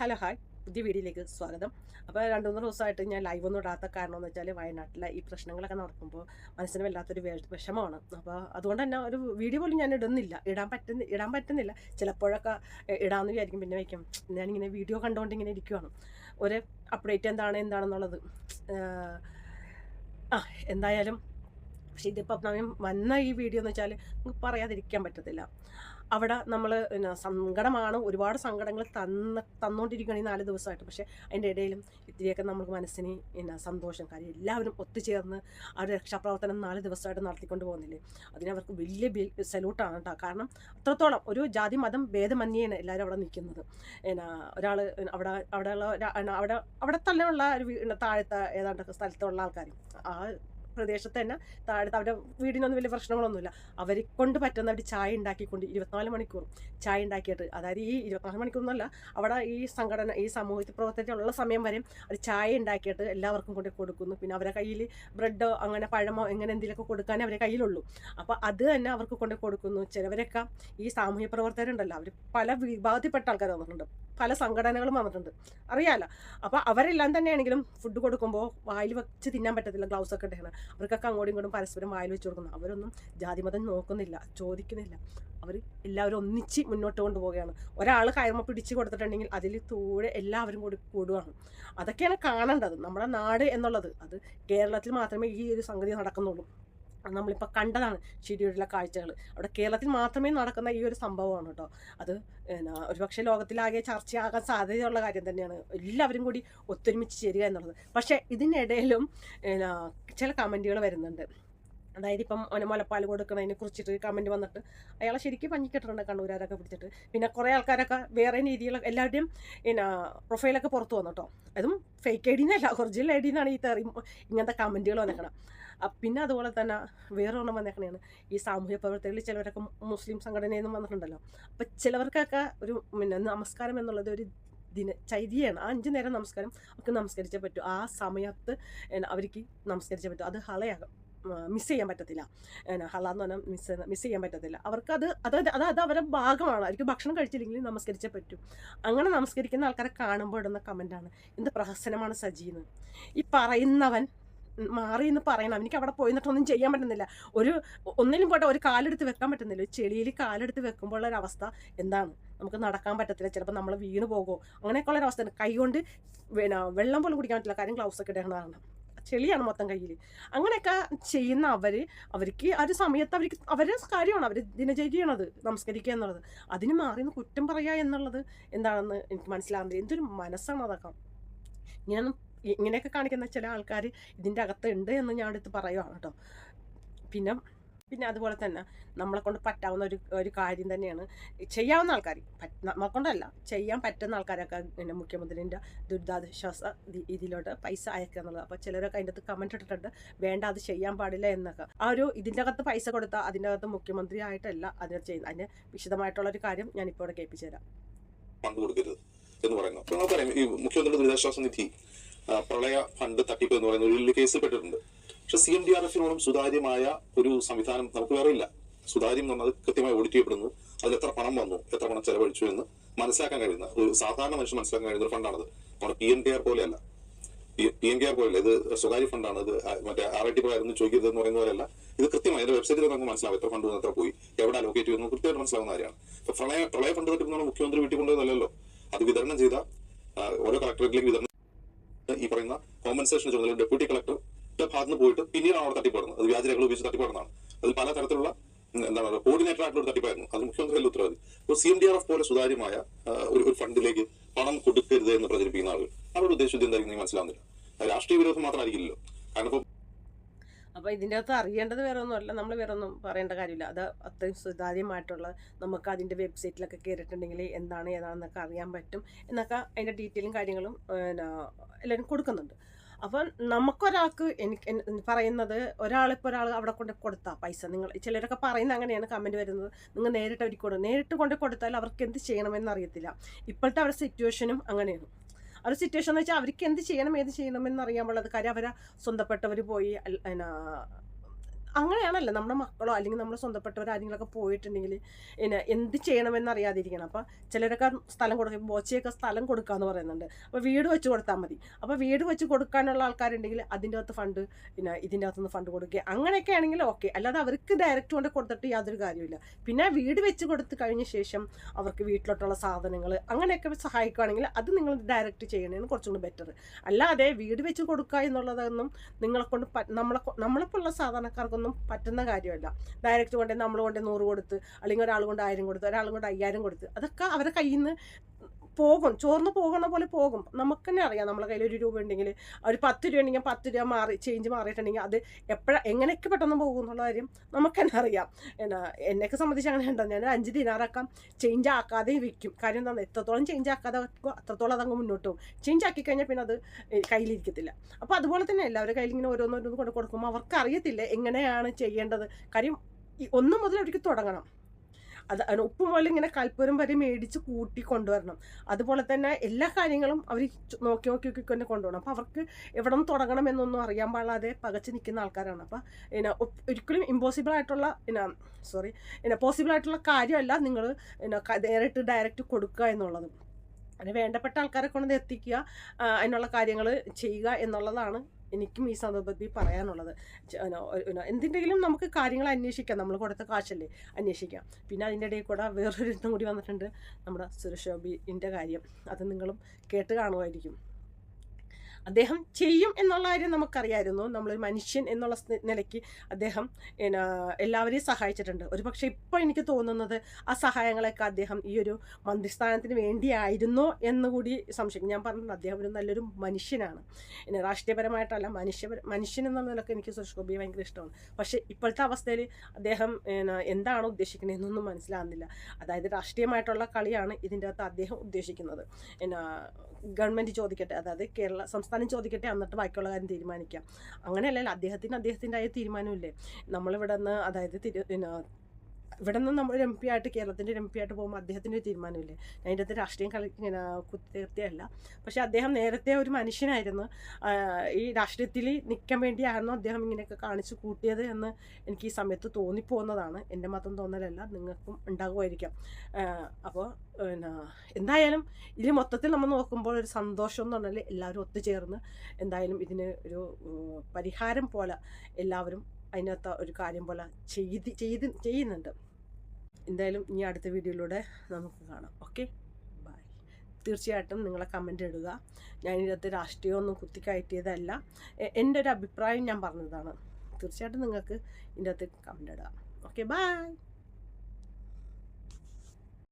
Hello hi. പുതിയ വീഡിയോയിലേക്ക് സ്വാഗതം. അപ്പോൾ രണ്ട് മൂന്ന് ദിവസമായിട്ട് ഞാൻ ലൈവ് ഒന്നും ഇടാത്ത കാരണം എന്ന് വെച്ചാൽ വയനാട്ടിലെ ഈ പ്രശ്നങ്ങളൊക്കെ നടക്കുമ്പോൾ മനസ്സിന് വല്ലാത്തൊരു വിഷമമാണ്. അപ്പോൾ അതുകൊണ്ട് തന്നെ ഒരു വീഡിയോ പോലും ഞാൻ ഇടുന്നില്ല. ഇടാൻ പറ്റുന്ന ഇടാൻ പറ്റുന്നില്ല. ചിലപ്പോഴൊക്കെ ഇടാമെന്ന് വിചാരിക്കും. പിന്നെ വയ്ക്കും. ഞാനിങ്ങനെ വീഡിയോ കണ്ടുകൊണ്ട് ഇങ്ങനെ ഇരിക്കുവാണ്. ഒരു അപ്ഡേറ്റ് എന്താണ് എന്താണെന്നുള്ളത്. ആ എന്തായാലും പക്ഷേ ഇതിപ്പം നമ്മൾ വന്ന ഈ വീഡിയോ എന്ന് വെച്ചാൽ നമുക്ക് പറയാതിരിക്കാൻ പറ്റത്തില്ല. അവിടെ നമ്മൾ പിന്നെ സങ്കടമാണ് ഒരുപാട് സങ്കടങ്ങൾ തന്ന തന്നുകൊണ്ടിരിക്കുകയാണ് ഈ നാല് ദിവസമായിട്ട്. പക്ഷേ അതിന്റെ ഇടയിലും ഇത്തിരിയൊക്കെ നമുക്ക് മനസ്സിന് പിന്നെ സന്തോഷം. കാര്യം എല്ലാവരും ഒത്തുചേർന്ന് ആ ഒരു രക്ഷാപ്രവർത്തനം നാല് ദിവസമായിട്ട് നടത്തിക്കൊണ്ട് പോകുന്നില്ലേ? അതിനവർക്ക് വലിയ സല്യൂട്ടാണ് കേട്ടോ. കാരണം അത്രത്തോളം ഒരു ജാതി മതം ഭേദമന്യേയാണ് എല്ലാവരും അവിടെ നിൽക്കുന്നത്. പിന്നെ ഒരാൾ അവിടെ അവിടെയുള്ള അവിടെ അവിടെ തന്നെയുള്ള ഒരു താഴത്തെ ഏതാണ്ട് സ്ഥലത്തുള്ള ആൾക്കാർ ആ പ്രദേശത്ത് തന്നെ താഴെ അവരുടെ വീടിനൊന്നും വലിയ പ്രശ്നങ്ങളൊന്നുമില്ല. അവരെ കൊണ്ട് പറ്റുന്ന അവർ ചായ ഉണ്ടാക്കിക്കൊണ്ട് ഇരുപത്തിനാല് മണിക്കൂർ ചായ ഉണ്ടാക്കിയിട്ട് അതായത് ഈ ഇരുപത്തിനാല് മണിക്കൂറെന്നല്ല അവിടെ ഈ സംഘടന ഈ സമൂഹത്തിൽ പ്രവർത്തനത്തിലുള്ള സമയം വരെ അവർ ചായ ഉണ്ടാക്കിയിട്ട് എല്ലാവർക്കും കൊണ്ട് കൊടുക്കുന്നു. പിന്നെ അവരുടെ കയ്യിൽ ബ്രെഡോ അങ്ങനെ പഴമോ എങ്ങനെ എന്തെങ്കിലുമൊക്കെ കൊടുക്കാനേ അവരുടെ കയ്യിലുള്ളൂ. അപ്പോൾ അത് തന്നെ അവർക്ക് കൊണ്ട് കൊടുക്കുന്നു. ചിലവരൊക്കെ ഈ സാമൂഹ്യ പ്രവർത്തകരുണ്ടല്ലോ അവർ പല വിഭാഗത്തിൽപ്പെട്ട ആൾക്കാർ വന്നിട്ടുണ്ട്. പല സംഘടനകളും വന്നിട്ടുണ്ട്. അറിയാലോ? അപ്പോൾ അവരെല്ലാം തന്നെയാണെങ്കിലും ഫുഡ് കൊടുക്കുമ്പോൾ വായിൽ വെച്ച് തിന്നാൻ പറ്റത്തില്ല ഗ്ലൗസ് ഒക്കെ ഇട്ടാണ് അവർക്കൊക്കെ അങ്ങോട്ടും ഇങ്ങോട്ടും പരസ്പരം വായിൽ വെച്ച് കൊടുക്കുന്നു. അവരൊന്നും ജാതിമതം നോക്കുന്നില്ല ചോദിക്കുന്നില്ല. അവർ എല്ലാവരും ഒന്നിച്ച് മുന്നോട്ട് കൊണ്ടുപോവുകയാണ്. ഒരാൾ കയറുമ്പോൾ പിടിച്ച് കൊടുത്തിട്ടുണ്ടെങ്കിൽ അതിൽ തൂടെ എല്ലാവരും കൂടി കൂടുകയാണ് അതൊക്കെയാണ് കാണേണ്ടത്. നമ്മുടെ നാട് എന്നുള്ളത്. അത് കേരളത്തിൽ മാത്രമേ ഈ ഒരു സംഗതി നടക്കുന്നുള്ളൂ. നമ്മളിപ്പോൾ കണ്ടതാണ് ശരിയുള്ള കാഴ്ചകൾ അവിടെ കേരളത്തിൽ മാത്രമേ നടക്കുന്ന ഈ ഒരു സംഭവമാണ് കേട്ടോ. അത് എന്നാ ഒരുപക്ഷെ ലോകത്തിലാകെ ചർച്ചയാകാൻ സാധ്യതയുള്ള കാര്യം തന്നെയാണ്. എല്ലാവരും കൂടി ഒത്തൊരുമിച്ച് ചേരുക എന്നുള്ളത്. പക്ഷേ ഇതിനിടയിലും എന്നാ ചില കമന്റുകൾ വരുന്നുണ്ട്. അതായത് ഇപ്പം അവന് മുലപ്പാൽ കൊടുക്കുന്നതിനെ കുറിച്ചിട്ട് കമന്റ് വന്നിട്ട് അയാളെ ശരിക്കും പഞ്ഞിക്കിട്ടുണ്ട് കണ്ണൂരാരൊക്കെ പിടിച്ചിട്ട്. പിന്നെ കുറേ ആൾക്കാരൊക്കെ വേറെ രീതിയിലൊക്കെ എല്ലാവരുടെയും പിന്നെ പ്രൊഫൈലൊക്കെ പുറത്ത് വന്നു കേട്ടോ. അതും ഫേക്ക് ഐ ഡിന്നല്ല ഒറിജിനൽ ഐ ഡിന്നാണ് ഈ തെറി ഇങ്ങനത്തെ കമന്റുകൾ വന്നേക്കണം അ- പിന്നെ അതുപോലെ തന്നെ വേറെ ഒന്നും വന്നേക്കണേണ്. ഈ സാമൂഹ്യ പ്രവർത്തകരിൽ ചിലവരൊക്കെ മുസ്ലിം സംഘടനയിൽ നിന്നും വന്നിട്ടുണ്ടല്ലോ. അപ്പം ചിലവർക്കൊക്കെ ഒരു പിന്നെ നമസ്കാരം എന്നുള്ളത് ഒരു ദിന ചൈതിയാണ്. ആ അഞ്ച് നേരം നമസ്കാരം അവർക്ക് നമസ്കരിച്ചേ പറ്റൂ. ആ സമയത്ത് അവർക്ക് നമസ്കരിച്ചേ പറ്റൂ. അത് ഹളയാകും മിസ് ചെയ്യാൻ പറ്റത്തില്ല. ഹള എന്ന് പറഞ്ഞാൽ മിസ് മിസ് ചെയ്യാൻ പറ്റത്തില്ല. അവർക്ക് അത് അത് അത് അത് അവരുടെ ഭാഗമാണ്. അവർക്ക് ഭക്ഷണം കഴിച്ചില്ലെങ്കിൽ നമസ്കരിച്ചേ പറ്റൂ. അങ്ങനെ നമസ്കരിക്കുന്ന ആൾക്കാരെ കാണുമ്പോൾ ഇടുന്ന കമന്റാണ് എന്ത് പ്രഹസനമാണ് സജീന്ന്. ഈ പറയുന്നവൻ മാറി എന്ന് പറയണം. എനിക്ക് അവിടെ പോയി നിന്നിട്ടൊന്നും ചെയ്യാൻ പറ്റുന്നില്ല. ഒരു ഒന്നിലും പോട്ടെ ഒരു കാലെടുത്ത് വെക്കാൻ പറ്റുന്നില്ല. ഒരു ചെളിയിൽ കാലെടുത്ത് വെക്കുമ്പോൾ ഒരു അവസ്ഥ എന്താണ്? നമുക്ക് നടക്കാൻ പറ്റത്തില്ല. ചിലപ്പോൾ നമ്മൾ വീണ് പോകുമോ? അങ്ങനെയൊക്കെ ഉള്ള കൈ കൊണ്ട് വെള്ളം പോലും കുടിക്കാൻ പറ്റില്ല. കാര്യം ഗ്ലൗസ് ഒക്കെ ഇടണം കാരണം. ചെളിയാണ് മൊത്തം കയ്യിൽ അങ്ങനെയൊക്കെ ചെയ്യുന്ന അവർ അവർക്ക് ആ ഒരു സമയത്ത് അവർക്ക് അവരുടെ കാര്യമാണ്. അവർ ദിനചര്യയാണത് നമസ്കരിക്കുക എന്നുള്ളത്. അതിന് മാറി കുറ്റം പറയുക എന്നുള്ളത് എന്താണെന്ന് എനിക്ക് മനസ്സിലാകുന്നില്ല. എന്തൊരു മനസ്സാണ് അതൊക്കെ? ഇങ്ങനെയൊന്നും ഇങ്ങനെയൊക്കെ കാണിക്കുന്ന ചില ആൾക്കാർ ഇതിന്റെ അകത്ത് ഉണ്ട് എന്ന് ഞാൻ എടുത്ത് പറയുവാണ് കേട്ടോ. പിന്നെ പിന്നെ അതുപോലെ തന്നെ നമ്മളെ കൊണ്ട് പറ്റാവുന്ന ഒരു ഒരു കാര്യം തന്നെയാണ് ചെയ്യാവുന്ന ആൾക്കാർ നമ്മളെ കൊണ്ടല്ല ചെയ്യാൻ പറ്റുന്ന ആൾക്കാരൊക്കെ പിന്നെ മുഖ്യമന്ത്രിന്റെ ദുരിതാശ്വാസ ഇതിലോട്ട് പൈസ അയക്കുക എന്നുള്ളത്. അപ്പോൾ ചിലരൊക്കെ അതിന്റെ അകത്ത് കമന്റ് ഇട്ടിട്ടുണ്ട്. വേണ്ട അത് ചെയ്യാൻ പാടില്ല എന്നൊക്കെ. ആ ഒരു ഇതിന്റെ അകത്ത് പൈസ കൊടുത്താൽ അതിന്റെ അകത്ത് മുഖ്യമന്ത്രി ആയിട്ടല്ല അതിന് ചെയ്യുന്നത്. അതിന് വിശദമായിട്ടുള്ള ഒരു കാര്യം ഞാനിപ്പോൾ ഇവിടെ കേൾപ്പിച്ചു തരാം. എന്ന് പറയുന്നു. ഈ മുഖ്യമന്ത്രിയുടെ ദുരിതാശ്വാസ നിധി പ്രളയ ഫണ്ട് തട്ടിപ്പ് എന്ന് പറയുന്ന ഒരു കേസ് പെട്ടിട്ടുണ്ട്. പക്ഷെ സി എം ഡി ആർ എഫിനോടും സുതാര്യമായ ഒരു സംവിധാനം നമുക്ക് വേറെ ഇല്ല. സുതാര്യം എന്ന് പറഞ്ഞത് കൃത്യമായി ഓഡിറ്റ് ചെയ്യപ്പെടുന്നു. അതിൽ എത്ര പണം വന്നു എത്ര പണം ചെലവഴിച്ചു എന്ന് മനസ്സിലാക്കാൻ കഴിയുന്ന ഒരു സാധാരണ മനുഷ്യൻ മനസ്സിലാക്കാൻ കഴിയുന്ന ഒരു ഫണ്ടാണത്. നമ്മുടെ പി എൻ കെ ആർ പോലെയല്ല. പി എൻ കെ ആർ പോലെയല്ല. ഇത് സ്വകാര്യ ഫണ്ടാണ്. ഇത് മറ്റേ ആർ ഐ ടി പ്രകാരം ചോദിക്കരുത് എന്ന് പറയുന്ന പോലെയല്ല. ഇത് കൃത്യമായി അതിന്റെ വെബ്സൈറ്റിൽ നമുക്ക് മനസ്സിലാവും എത്ര ഫണ്ട് എത്ര പോയി എവിടെ അലോക്കേറ്റ് ചെയ്യുന്നു കൃത്യമായിട്ട് മനസ്സിലാവുന്ന കാര്യമാണ്. പ്രളയ പ്രളയ ഫണ്ട് തട്ടിപ്പ് മുഖ്യമന്ത്രി വീട്ടിൽ കൊണ്ടുവന്നല്ലോ അത് വിതരണം ചെയ്ത ഓരോ കളക്ടറേറ്റിലേക്ക് വിതരണം ഈ പറയുന്ന കോമ്പൻസേഷൻ ചുമതല ഡെപ്യൂട്ടി കളക്ടറുടെ ഭാഗത്ത് പോയിട്ട് പിന്നീട് അവിടെ തട്ടിപ്പാടുന്നത്. അത് വ്യാജരേഖകൾ ഉപയോഗിച്ച് തട്ടിപ്പാടുന്നതാണ്. അതിൽ പല തരത്തിലുള്ള എന്താ പറയുക കോർഡിനേറ്റർ ആയിട്ടുള്ള തട്ടിപ്പായിരുന്നു. അത് മുഖ്യമന്ത്രിയുടെ ഉത്തരവാദി. അപ്പോൾ C M D R F പോലെ സുതാര്യമായ ഒരു ഒരു ഫണ്ടിലേക്ക് പണം കൊടുക്കരുത് എന്ന് പ്രചരിപ്പിക്കുന്ന ആളുകൾ. അവരുടെ ഉദ്ദേശം എന്തായിരിക്കും മനസ്സിലാവുന്നില്ല. രാഷ്ട്രീയ വിരോധം മാത്രമായിരിക്കില്ലല്ലോ. കാരണം ഇപ്പോൾ അപ്പോൾ ഇതിന്റെ അകത്ത് അറിയേണ്ടത് വേറെ ഒന്നുമല്ല നമ്മൾ വേറെ ഒന്നും പറയേണ്ട കാര്യമില്ല. അത് അത്രയും സുതാര്യമായിട്ടുള്ള നമുക്ക് അതിന്റെ വെബ്സൈറ്റിലൊക്കെ കയറിയിട്ടുണ്ടെങ്കിൽ എന്താണ് ഏതാണെന്നൊക്കെ അറിയാൻ പറ്റും എന്നൊക്കെ അതിന്റെ ഡീറ്റെയിലും കാര്യങ്ങളും എല്ലാവരും കൊടുക്കുന്നുണ്ട്. അപ്പം നമുക്കൊരാൾക്ക് എനിക്ക് പറയുന്നത് ഒരാളിപ്പോൾ ഒരാൾ അവിടെ കൊണ്ട് കൊടുത്താൽ പൈസ. നിങ്ങൾ ചിലരൊക്കെ പറയുന്നത് അങ്ങനെയാണ് കമന്റ് വരുന്നത്. നിങ്ങൾ നേരിട്ട് അവർക്ക് കൊടുക്കും നേരിട്ട് കൊണ്ട് കൊടുത്താൽ അവർക്ക് എന്ത് ചെയ്യണമെന്ന് അറിയത്തില്ല. ഇപ്പോഴത്തെ അവരുടെ സിറ്റുവേഷനും അങ്ങനെയാണ്. ആ ഒരു സിറ്റുവേഷൻ എന്ന് വെച്ചാൽ അവർക്ക് എന്ത് ചെയ്യണം ഏത് ചെയ്യണമെന്ന് എന്നറിയാൻ പാടില്ല കാര്യം അവരെ സ്വന്തപ്പെട്ടവർ പോയി എന്നാ, അങ്ങനെയാണല്ലോ നമ്മുടെ മക്കളോ അല്ലെങ്കിൽ നമ്മുടെ സ്വന്തപ്പെട്ടവരോ ആരെങ്കിലുമൊക്കെ പോയിട്ടുണ്ടെങ്കിൽ പിന്നെ എന്ത് ചെയ്യണമെന്ന് അറിയാതിരിക്കണം. അപ്പോൾ ചിലരൊക്കെ സ്ഥലം കൊടുക്കും ബോച്ചയൊക്കെ സ്ഥലം കൊടുക്കുക കൊടുക്കാന്ന് പറയുന്നുണ്ട്. അപ്പോൾ വീട് വെച്ച് കൊടുത്താൽ മതി. അപ്പോൾ വീട് വെച്ച് കൊടുക്കാനുള്ള ആൾക്കാരുണ്ടെങ്കിൽ അതിന്റെ അകത്ത് ഫണ്ട് പിന്നെ ഇതിന്റെ അകത്തുനിന്ന് ഫണ്ട് കൊടുക്കുക. അങ്ങനെയൊക്കെ ആണെങ്കിൽ ഓക്കെ അല്ലാതെ അവർക്ക് ഡയറക്റ്റ് കൊണ്ട് കൊടുത്തിട്ട് യാതൊരു കാര്യമില്ല പിന്നെ വീട് വെച്ച് കൊടുത്ത് കഴിഞ്ഞ ശേഷം അവർക്ക് വീട്ടിലോട്ടുള്ള സാധനങ്ങൾ അങ്ങനെയൊക്കെ സഹായിക്കുകയാണെങ്കിൽ അത് നിങ്ങൾ ഡയറക്റ്റ് ചെയ്യണമെന്ന് കുറച്ചും കൂടി ബെറ്റർ അല്ലാതെ വീട് വെച്ച് കൊടുക്കുക എന്നുള്ളതൊന്നും നിങ്ങളെ കൊണ്ട് നമ്മളെ നമ്മളെപ്പോലുള്ള സാധാരണക്കാർക്കൊന്നും പറ്റുന്ന കാര്യമല്ല. ഡയറക്റ്റ് കൊണ്ട് നമ്മൾ കൊണ്ട് നൂറ് കൊടുത്ത് അല്ലെങ്കിൽ ഒരാൾ കൊണ്ട് ആയിരം കൊടുത്ത് ഒരാൾ കൊണ്ട് അയ്യായിരം കൊടുത്ത് അതൊക്കെ അവരുടെ കയ്യിൽ നിന്ന് പോകും. ചോർന്ന് പോകുന്ന പോലെ പോകും. നമുക്ക് തന്നെ അറിയാം. നമ്മളെ കയ്യിൽ ഒരു രൂപ ഉണ്ടെങ്കിൽ ഒരു പത്ത് രൂപ ഉണ്ടെങ്കിൽ പത്ത് രൂപ മാറി ചേഞ്ച് മാറിയിട്ടുണ്ടെങ്കിൽ അത് എപ്പോഴാണ് എങ്ങനെയൊക്കെ പെട്ടെന്ന് പോകും എന്നുള്ള കാര്യം നമുക്ക് തന്നെ അറിയാം. എന്നാ എന്നെയൊക്കെ സംബന്ധിച്ച് അങ്ങനെ ഉണ്ടോ ഞാൻ അഞ്ച് ദിനാറാക്കാം. ചേഞ്ച് ആക്കാതെ വിൽക്കും കാര്യം എന്താണ് എത്രത്തോളം ചേഞ്ച് ആക്കാതെ വെക്കുമോ അത്രത്തോളം അതങ്ങ് മുന്നോട്ട് പോകും. ചേഞ്ച് ആക്കി കഴിഞ്ഞാൽ പിന്നെ അത് കയ്യിലിരിക്കത്തില്ല. അപ്പോൾ അതുപോലെ തന്നെ എല്ലാവരുടെ കയ്യിൽ ഇങ്ങനെ ഓരോന്നോരോന്ന് കൊണ്ട് കൊടുക്കുമ്പോൾ അവർക്ക് അറിയത്തില്ല എങ്ങനെയാണ് ചെയ്യേണ്ടത്? കാര്യം ഒന്ന് മുതൽ അവർക്ക് തുടങ്ങണം. അത് ഉപ്പ് പോലെ ഇങ്ങനെ കൽപ്പൂരം വരെ മേടിച്ച് കൂട്ടി കൊണ്ടുവരണം. അതുപോലെ തന്നെ എല്ലാ കാര്യങ്ങളും അവർ നോക്കി നോക്കി നോക്കി തന്നെ കൊണ്ടുപോകണം. അപ്പോൾ അവർക്ക് എവിടെ നിന്ന് തുടങ്ങണം എന്നൊന്നും അറിയാൻ പാടാതെ പകച്ച് നിൽക്കുന്ന ആൾക്കാരാണ്. അപ്പോൾ പിന്നെ ഒരിക്കലും ഇമ്പോസിബിൾ ആയിട്ടുള്ള പിന്നെ സോറി പിന്നെ പോസിബിൾ ആയിട്ടുള്ള കാര്യമല്ല നിങ്ങൾ പിന്നെ നേരിട്ട് ഡയറക്റ്റ് കൊടുക്കുക എന്നുള്ളത്. അതിന് വേണ്ടപ്പെട്ട ആൾക്കാരെ കൊണ്ട് എത്തിക്കുക അതിനുള്ള കാര്യങ്ങൾ ചെയ്യുക എന്നുള്ളതാണ് എനിക്കും ഈ സന്ദർഭത്തിൽ പറയാനുള്ളത്. എന്തിന്റെങ്കിലും നമുക്ക് കാര്യങ്ങൾ അന്വേഷിക്കാം. നമ്മൾ കൊടുത്ത കാശല്ലേ അന്വേഷിക്കാം. പിന്നെ അതിന്റെ ഇടയിൽ കൂടെ വേറൊരു ഇതും കൂടി വന്നിട്ടുണ്ട്. നമ്മുടെ സുരക്ഷോബിന്റെ കാര്യം. അത് നിങ്ങളും കേട്ട് കാണുമായിരിക്കും. അദ്ദേഹം ചെയ്യും എന്നുള്ള കാര്യം നമുക്കറിയായിരുന്നു. നമ്മളൊരു മനുഷ്യൻ എന്നുള്ള നിലയ്ക്ക് അദ്ദേഹം പിന്നെ എല്ലാവരെയും സഹായിച്ചിട്ടുണ്ട്. ഒരു പക്ഷേ ഇപ്പോൾ എനിക്ക് തോന്നുന്നത് ആ സഹായങ്ങളൊക്കെ അദ്ദേഹം ഈ ഒരു മന്ത്രിസ്ഥാനത്തിന് വേണ്ടിയായിരുന്നോ എന്നുകൂടി സംശയം. ഞാൻ പറഞ്ഞത് അദ്ദേഹം ഒരു നല്ലൊരു മനുഷ്യനാണ്. പിന്നെ രാഷ്ട്രീയപരമായിട്ടല്ല മനുഷ്യ മനുഷ്യൻ എന്നുള്ള നിലയ്ക്ക് എനിക്ക് സുരേഷ് ഗോപിയെ ഭയങ്കര ഇഷ്ടമാണ്. പക്ഷേ ഇപ്പോഴത്തെ അവസ്ഥയിൽ അദ്ദേഹം എന്താണ് ഉദ്ദേശിക്കുന്നതെന്നൊന്നും മനസ്സിലാകുന്നില്ല. അതായത് രാഷ്ട്രീയമായിട്ടുള്ള കളിയാണ് ഇതിന്റെ അകത്ത് അദ്ദേഹം ഉദ്ദേശിക്കുന്നത്. പിന്നെ ഗവൺമെന്റ് ചോദിക്കട്ടെ അതായത് കേരള സംസ്ഥാനം ചോദിക്കട്ടെ എന്നിട്ട് ബാക്കിയുള്ള കാര്യം തീരുമാനിക്കാം. അങ്ങനെയല്ലല്ലോ അദ്ദേഹത്തിന് അദ്ദേഹത്തിന്റെ തീരുമാനമില്ലേ? നമ്മളിവിടെ നിന്ന് അതായത് തിരു ഇവിടെ നിന്ന് നമ്മൾ എം പി ആയിട്ട് കേരളത്തിന്റെ എം പി ആയിട്ട് പോകുമ്പോൾ അദ്ദേഹത്തിന്റെ ഒരു തീരുമാനമില്ലേ? ഞാൻ അകത്ത് രാഷ്ട്രീയം കളി ഇങ്ങനെ പക്ഷേ അദ്ദേഹം നേരത്തെ ഒരു മനുഷ്യനായിരുന്നു. ഈ രാഷ്ട്രീയത്തിൽ നിൽക്കാൻ വേണ്ടിയായിരുന്നു അദ്ദേഹം ഇങ്ങനെയൊക്കെ കാണിച്ചു കൂട്ടിയത് എന്ന് എനിക്ക് ഈ സമയത്ത് തോന്നിപ്പോകുന്നതാണ്. എന്റെ മാത്രം തോന്നലല്ല നിങ്ങൾക്കും ഉണ്ടാകുമായിരിക്കാം. അപ്പോൾ പിന്നെ എന്തായാലും ഇതിൽ മൊത്തത്തിൽ നമ്മൾ നോക്കുമ്പോൾ ഒരു സന്തോഷം എന്ന് പറഞ്ഞാൽ എല്ലാവരും ഒത്തുചേർന്ന് എന്തായാലും ഇതിന് ഒരു പരിഹാരം പോലെ എല്ലാവരും അതിനകത്ത് ഒരു കാര്യം പോലെ ചെയ്ത് ചെയ്ത് ചെയ്യുന്നുണ്ട്. എന്തായാലും ഇനി അടുത്ത വീഡിയോയിലൂടെ നമുക്ക് കാണാം. ഓക്കെ ബൈ തീർച്ചയായിട്ടും നിങ്ങളെ കമന്റ് ഇടുക. ഞാൻ ഇതിനകത്ത് രാഷ്ട്രീയമൊന്നും കുത്തിക്കയറ്റിയതല്ല. എന്റെ ഒരു അഭിപ്രായം ഞാൻ പറഞ്ഞതാണ്. തീർച്ചയായിട്ടും നിങ്ങൾക്ക് ഇതിന്റെ അകത്ത് കമന്റ് ഇടുക ഓക്കെ ബൈ